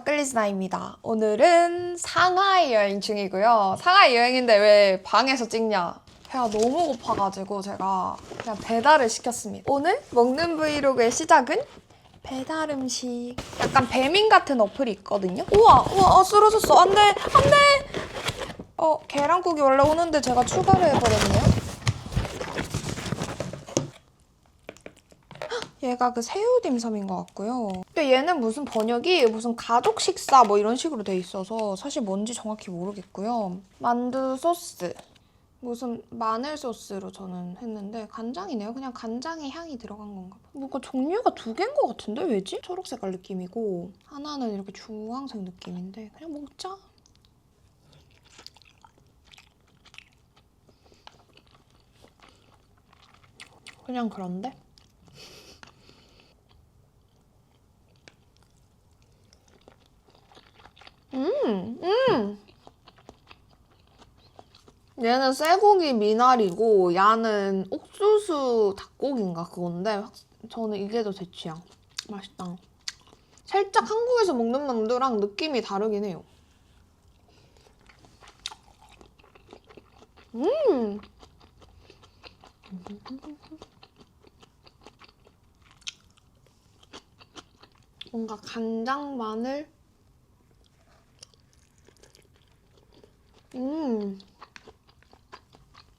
크리에이터 끌리즈나입니다. 오늘은 상하이 여행 중이고요. 상하이 여행인데 왜 방에서 찍냐? 배가 너무 고파가지고 제가 그냥 배달을 시켰습니다. 오늘 먹는 브이로그의 시작은 배달 음식. 약간 배민 같은 어플이 있거든요. 우와 우와 어, 쓰러졌어. 안돼 안돼! 어 계란국이 원래 오는데 제가 추가를 해버렸네요 얘가 그 새우 딤섬인 것 같고요. 근데 얘는 무슨 번역이 무슨 가족 식사 뭐 이런 식으로 돼 있어서 사실 뭔지 정확히 모르겠고요. 만두 소스. 무슨 마늘 소스로 저는 했는데 간장이네요. 그냥 간장의 향이 들어간 건가 봐. 뭔가 종류가 두 개인 것 같은데 왜지? 초록 색깔 느낌이고 하나는 이렇게 주황색 느낌인데 그냥 먹자. 그냥 그런데? 음, 음. 얘는 쇠고기 미나리고 야는 옥수수 닭고기인가 그건데 확- 저는 이게 더 제 취향. 맛있다. 살짝 한국에서 먹는 만두랑 느낌이 다르긴 해요. 음. 뭔가 간장 마늘 음.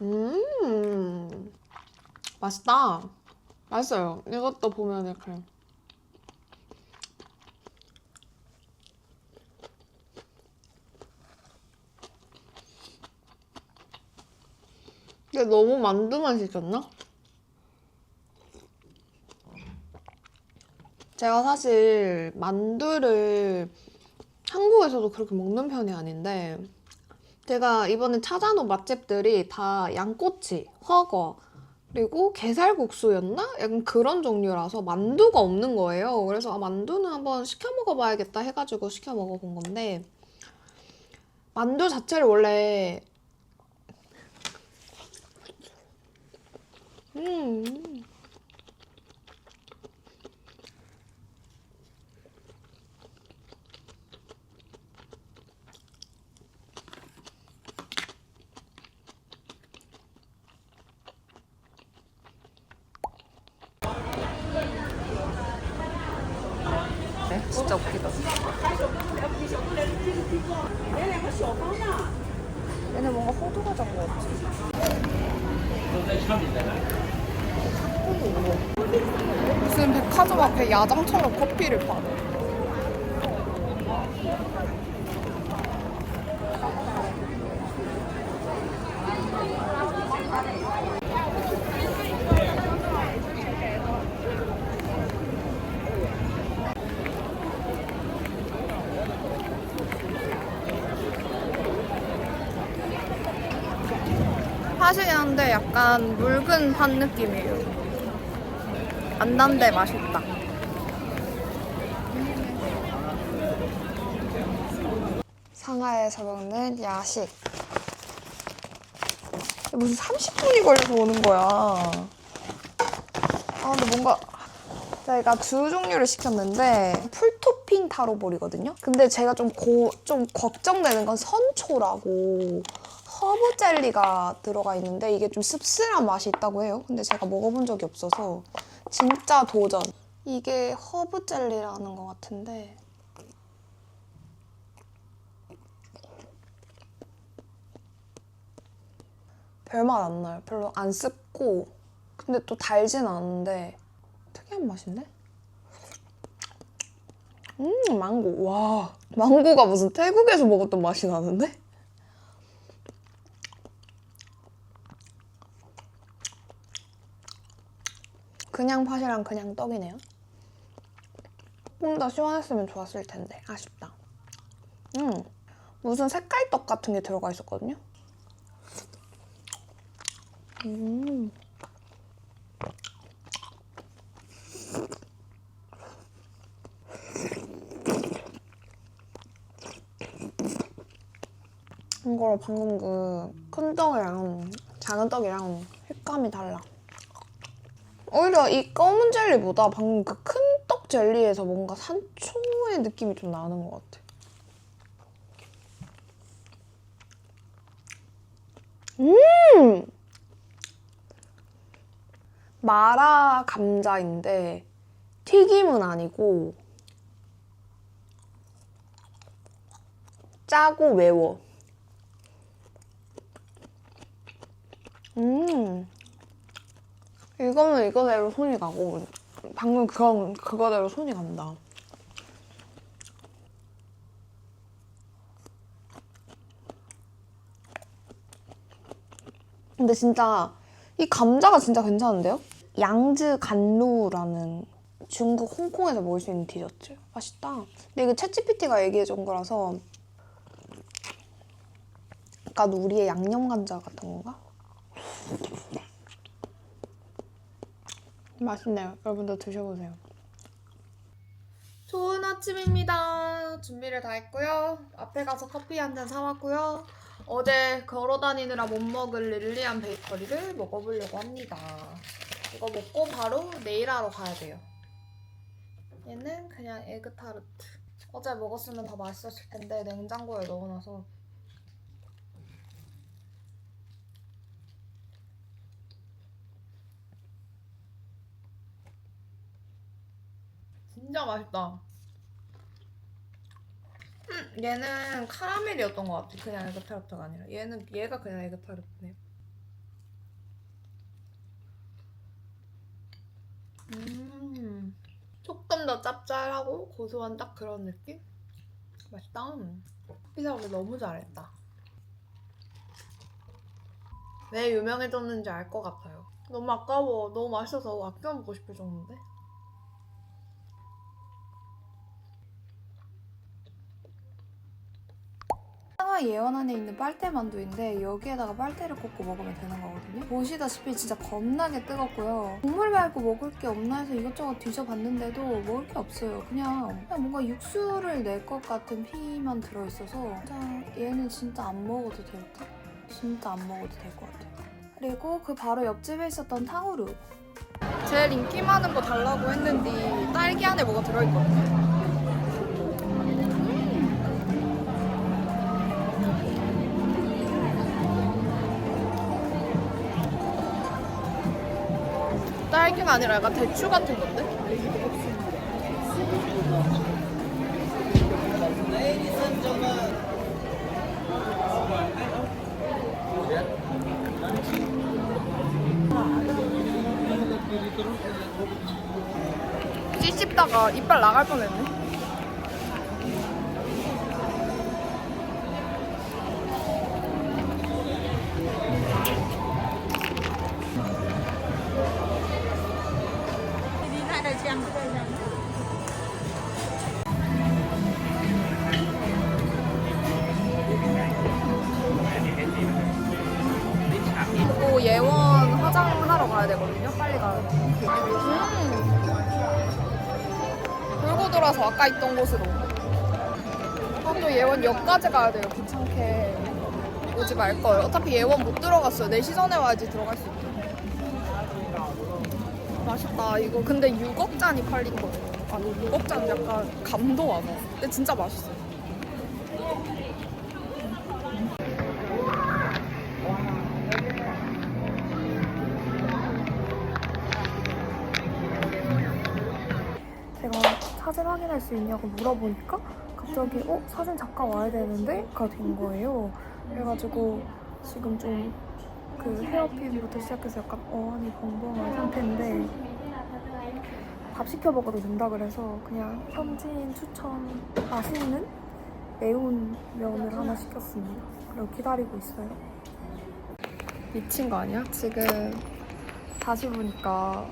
음. 맛있다. 맛있어요. 이것도 보면 이렇게. 이게 너무 만두만 시켰나? 제가 사실 만두를 한국에서도 그렇게 먹는 편이 아닌데 제가 이번에 찾아놓은 맛집들이 다 양꼬치, 허거, 그리고 게살국수였나? 약간 그런 종류라서 만두가 없는 거예요. 그래서 아, 만두는 한번 시켜 먹어봐야겠다 해가지고 시켜 먹어본 건데 만두 자체를 원래 음 네, 진짜 웃기다. 얘는 뭔가 호두가 잡은 것 같지? 무슨 백화점 앞에 야장처럼 커피를 파네. 하시긴 한데 약간 묽은 판 느낌이에요. 안 단데 맛있다. 상하이에서 먹는 야식. 무슨 30분이 걸려서 오는 거야. 아, 근데 뭔가 저희가 두 종류를 시켰는데 풀토핑 타로볼이거든요. 근데 제가 좀 고, 좀 걱정되는 건 선초라고 허브 젤리가 들어가 있는데 이게 좀 씁쓸한 맛이 있다고 해요. 근데 제가 먹어본 적이 없어서 진짜 도전. 이게 허브 젤리라는 것 같은데 별맛 안 나요. 별로 안 씁고 근데 또 달진 않은데 특이한 맛인데? 음 망고 와 망고가 무슨 태국에서 먹었던 맛이 나는데? 그냥 팥이랑 그냥 떡이네요. 조금 더 시원했으면 좋았을 텐데 아쉽다. 음 무슨 색깔 떡 같은 게 들어가 있었거든요. 음. 이거랑 방금 그 큰 떡이랑 작은 떡이랑 식감이 달라. 오히려 이 검은 젤리보다 방금 그 큰 떡 젤리에서 뭔가 산초의 느낌이 좀 나는 것 같아. 음! 마라 감자인데 튀김은 아니고 짜고 매워. 음. 이거는 이거대로 손이 가고 방금 그건 그거대로 손이 간다. 근데 진짜 이 감자가 진짜 괜찮은데요? 양즈 간루라는 중국 홍콩에서 먹을 수 있는 디저트. 맛있다. 근데 이거 챗GPT가 얘기해준 거라서 약간 우리의 양념 감자 같은 건가? 맛있네요. 여러분도 드셔보세요. 좋은 아침입니다. 준비를 다 했고요. 앞에 가서 커피 한 잔 사왔고요. 어제 걸어 다니느라 못 먹을 릴리안 베이커리를 먹어보려고 합니다. 이거 먹고 바로 내일 하러 가야 돼요. 얘는 그냥 에그타르트. 어제 먹었으면 더 맛있었을 텐데 냉장고에 넣어놔서 진짜 맛있다. 음, 얘는 카라멜이었던 것 같아. 그냥 에그 타르트가 아니라. 얘는 얘가 그냥 에그 타르트네. 음, 조금 더 짭짤하고 고소한 딱 그런 느낌? 맛있다. 피자 우리 너무 잘했다. 왜 유명해졌는지 알 것 같아요. 너무 아까워. 너무 맛있어서 아껴 먹고 싶을 정도인데. 상하 예원 안에 있는 빨대 만두인데 여기에다가 빨대를 꽂고 먹으면 되는 거거든요. 보시다시피 진짜 겁나게 뜨겁고요. 국물 말고 먹을 게 없나 해서 이것저것 뒤져봤는데도 먹을 게 없어요. 그냥, 그냥 뭔가 육수를 낼 것 같은 피만 들어있어서 진짜 얘는 진짜 안 먹어도 될 듯? 진짜 안 먹어도 될 것 같아요. 그리고 그 바로 옆집에 있었던 탕후루. 제일 인기 많은 거 달라고 했는데 딸기 안에 뭐가 들어있거든요. 딸기가 아니라 약간 대추 같은 건데? 씹씹다가 이빨 나갈 뻔했네. 아까 있던 곳으로. 아, 또 예원 역까지 가야 돼요. 귀찮게. 오지 말 걸. 어차피 예원 못 들어갔어요. 4시 전에 와야지 들어갈 수 있죠. 맛있다. 이거 근데 6억 잔이 팔린 거예요. 아니 6억 잔 약간 감도 안 와. 근데 진짜 맛있어요. 수 있냐고 물어보니까 갑자기 어 사진 잠깐 와야 되는데가 된 거예요. 그래가지고 지금 좀 그 헤어핀부터 시작해서 약간 어안이 벙벙한 상태인데 밥 시켜 먹어도 된다 그래서 그냥 현지인 추천 맛있는 매운 면을 하나 시켰습니다. 그리고 기다리고 있어요. 미친 거 아니야? 지금 다시 보니까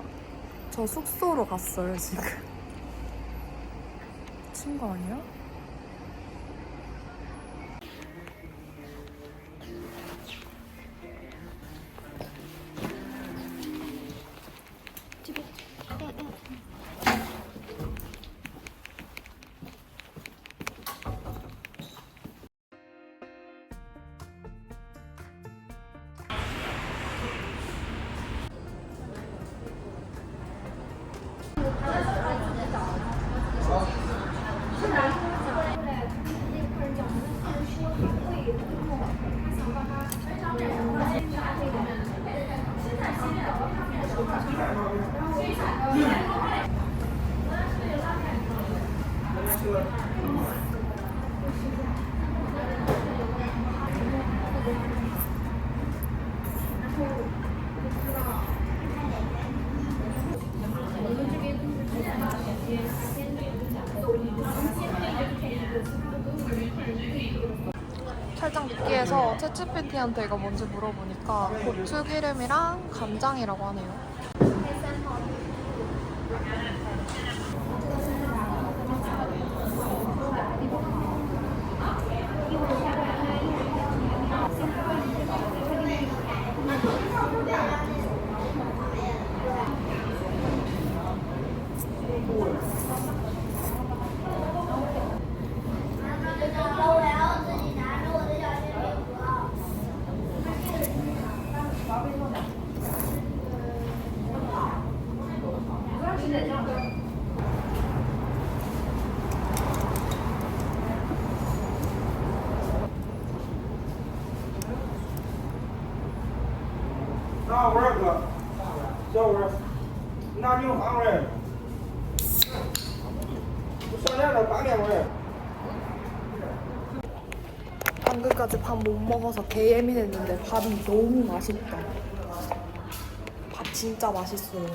저 숙소로 갔어요 지금. 미친 거 아니야? 살짝 느끼해서 채찌피티한테 이거 뭔지 물어보니까 고추기름이랑 간장이라고 하네요. 방금까지 밥 못 먹어서 개 예민했는데 밥이 너무 맛있다. 밥 진짜 맛있어요.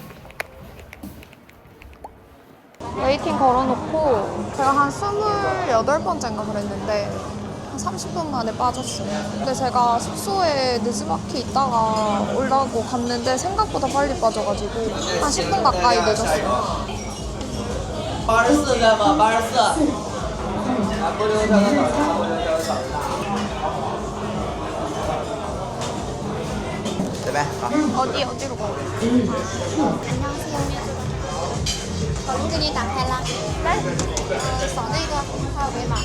웨이팅 걸어놓고 제가 한 28번째인가 그랬는데 한 30분 만에 빠졌어요. 근데 제가 숙소에 느즈바키 있다가 올라고 갔는데 생각보다 빨리 빠져가지고 한 10분 가까이 늦었어요. 八十四在吗？八十四。啊，不留小个枣，不留小个枣。对呗，好。 어디 어디로 가? 안녕하세요. 给你打开啦。来，呃，扫那个二维码，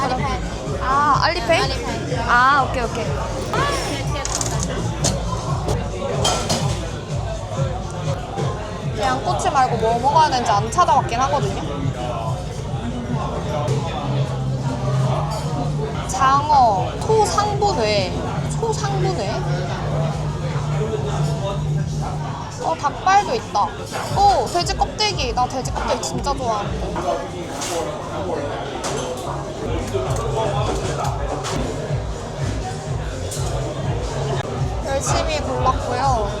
阿里拍。 아 알리페이? 네, 알리페이. 아 오케이 오케이. 그냥 꼬치 말고 뭐 먹어야 되는지 안 찾아왔긴 하거든요. 장어, 토상분회, 초상분회. 어, 닭발도 있다. 어, 돼지 껍데기. 나 돼지 껍데기 진짜 좋아하는데. 열심히 골랐고요.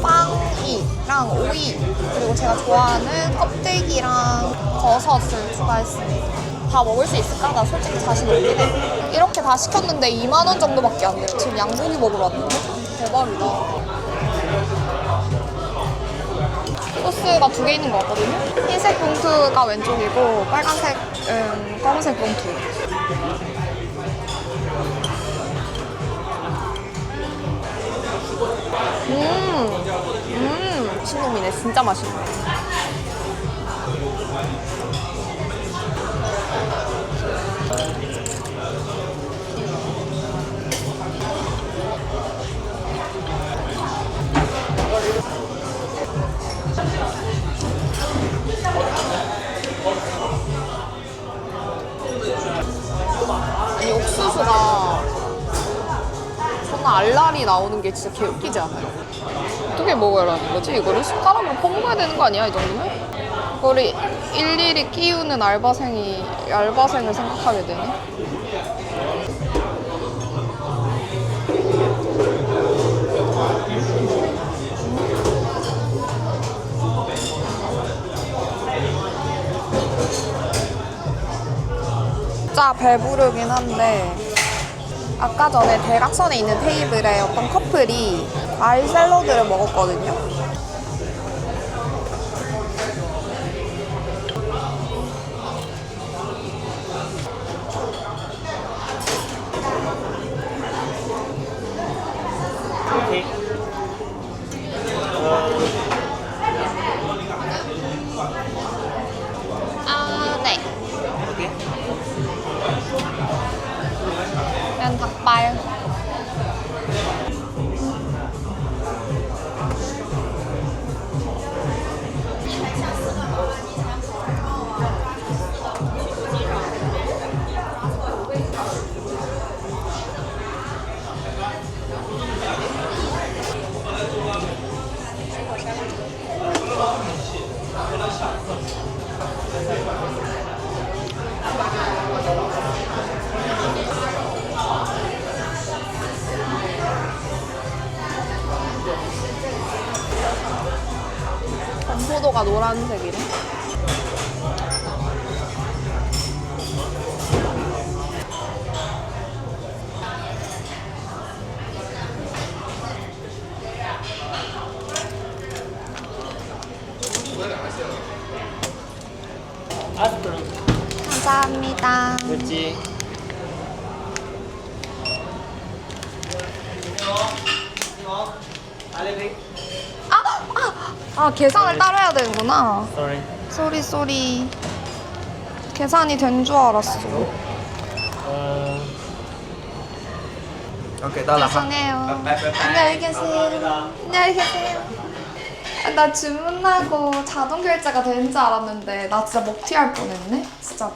빵이랑 오이 그리고 제가 좋아하는 껍데기랑 버섯을 추가했습니다. 다 먹을 수 있을까? 나 솔직히 자신 없긴 해. 이렇게 다 시켰는데 2만 원 정도밖에 안 돼요. 지금 양고기 먹으러 왔는데 대박이다. 소스가 두 개 있는 것 같거든요. 흰색 봉투가 왼쪽이고 빨간색, 음, 검은색 봉투. 음, 음, 신놈이네. 진짜 맛있네. 아니, 옥수수가 존나 알알이 나오는 게 진짜 개웃기지 않아요? 어떻게 먹어야라는 거지? 이거를 숟가락으로 퍼먹어야 되는 거 아니야? 이 정도면? 이거를 일일이 끼우는 알바생이 알바생을 생각하게 되네. 진짜 배부르긴 한데 아까 전에 대각선에 있는 테이블에 어떤 커플이 과일 샐러드를 먹었거든요. 아 계산을 따로 해야 되는구나. Sorry. 쏘리 쏘리. 계산이 된 줄 알았어. Đó là 죄송해요. Bye, bye. 안녕히 계세요. 안녕히 계세요. 아, 나 주문하고 자동 결제가 되는 줄 알았는데 나 진짜 먹튀할 뻔했네. 진짜